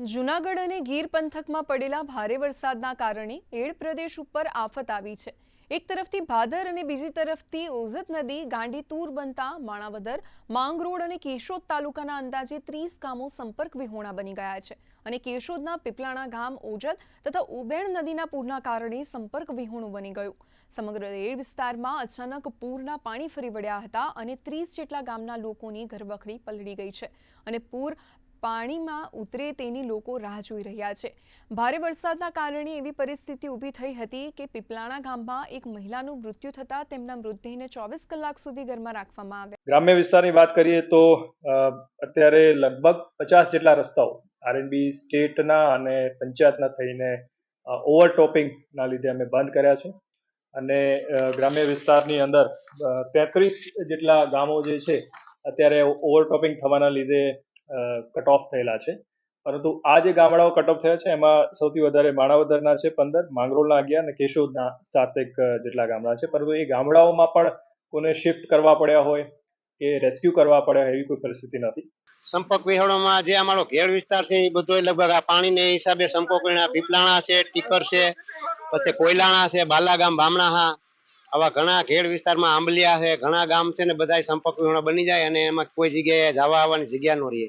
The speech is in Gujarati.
જૂનાગઢ અને ગીર પંથકમાં પડેલા ભારે વરસાદના કારણે એડ પ્રદેશ ઉપર આફત આવી છે. એક તરફથી ભાદર અને બીજી તરફથી ઓઝત નદી ગાંડીતુર બનતા માણાવદર, માંગરોળ અને કેશોદ તાલુકાના અંદાજે ત્રીસ ગામો સંપર્ક વિહોણા બની ગયા છે અને કેશોદના પીપલાણા ગામ ઓજત તથા ઉબેણ નદીના પૂરના કારણે સંપર્ક વિહોણું બની ગયું. સમગ્ર એડ વિસ્તારમાં અચાનક પૂરના પાણી ફરી વળ્યા હતા અને ત્રીસ જેટલા ગામના લોકોની ઘરવખરી પલળી ગઈ છે અને પૂર પાણીમાં ઉતરે તેની લોકો રાહ જોઈ રહ્યા છે. ભારે વરસાદના કારણે એવી પરિસ્થિતિ ઊભી થઈ હતી કે પીપલાણા ગામમાં એક મહિલાનું મૃત્યુ થતાં તેમના મૃતદેહને ચોવીસ કલાક સુધી ઘરમાં રાખવામાં આવ્યા. ગ્રામ્ય વિસ્તારની વાત કરીએ તો અત્યારે લગભગ પચાસ જેટલા રસ્તાઓ આરએનબી સ્ટેટના અને પંચાયતના થઈને ઓવરટોપિંગના લીધે અમે બંધ કર્યા છે. અને ગ્રામ્ય વિસ્તારની અંદર તેત્રીસ જેટલા ગામો જે છે, અત્યારે ઓવરટોપિંગ થવાના લીધે કટ ઓફ થયેલા છે. પરંતુ આ જે ગામડાઓ કટ ઓફ થયા છે, એમાં સૌથી વધારે માણાવદરના છે પંદર, માંગરોળના અગિયાર અને કેશોદના સાતેક જેટલા ગામડા છે. પરંતુ એ ગામડાઓમાં પણ કોને શિફ્ટ કરવા પડ્યા હોય કે રેસ્ક્યુ કરવા પડ્યા એવી કોઈ પરિસ્થિતિ નથી. સંપર્ક વિહોણોમાં જે અમારો ઘેર વિસ્તાર છે, એ બધો લગભગ આ પાણીને હિસાબે સંપર્ક વિહોણા પીપલાણા છે, ટીકર છે, પછી કોયલાણા છે, બાલાગામ, બામણાહા, આવા ઘણા ઘેડ વિસ્તારમાં આંબલિયા છે, ઘણા ગામ છે ને બધા સંપર્ક વિહોણા બની જાય અને એમાં કોઈ જગ્યાએ જવા આવવાની જગ્યા ન રહે.